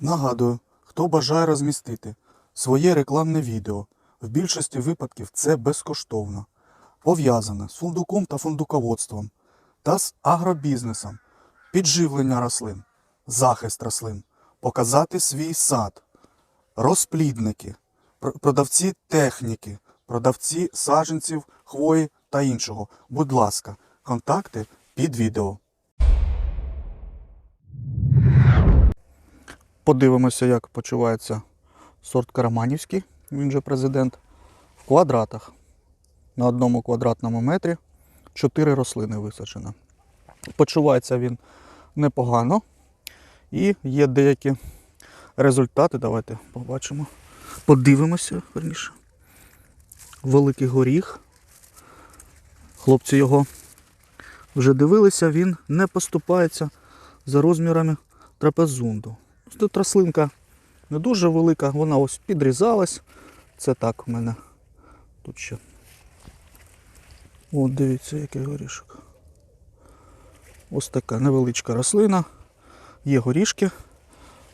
Нагадую, хто бажає розмістити своє рекламне відео, в більшості випадків це безкоштовно, пов'язане з фундуком та фундуководством та з агробізнесом, підживлення рослин, захист рослин, показати свій сад, розплідники, продавці техніки, продавці саджанців, хвої та іншого. Будь ласка, контакти під відео. Подивимося, як почувається сорт Караманівський, він же президент, в квадратах. На одному квадратному метрі 4 рослини висаджено. Почувається він непогано. І є деякі результати. Давайте побачимо. Подивимося, верніше. Великий горіх. Хлопці його вже дивилися, він не поступається за розмірами трапезунду. Тут рослинка не дуже велика, вона ось підрізалась. Це так у мене тут ще. От дивіться, який горішок. Ось така невеличка рослина. Є горішки.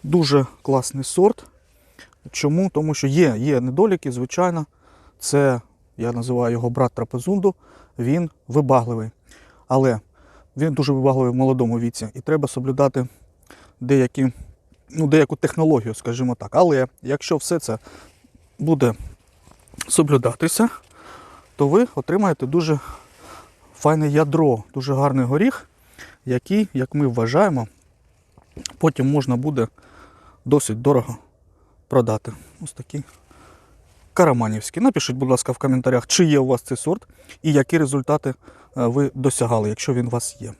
Дуже класний сорт. Чому? Тому що є, є недоліки, звичайно. Це, я називаю його брат трапезунду, він вибагливий. Але він дуже вибагливий в молодому віці. І треба соблюдати деякі, ну, деяку технологію, скажімо так. Але якщо все це буде соблюдатися, то ви отримаєте дуже файне ядро, дуже гарний горіх, який, як ми вважаємо, потім можна буде досить дорого продати. Ось такий караманівський. Напишіть, будь ласка, в коментарях, чи є у вас цей сорт і які результати е, ви досягали, якщо він у вас є.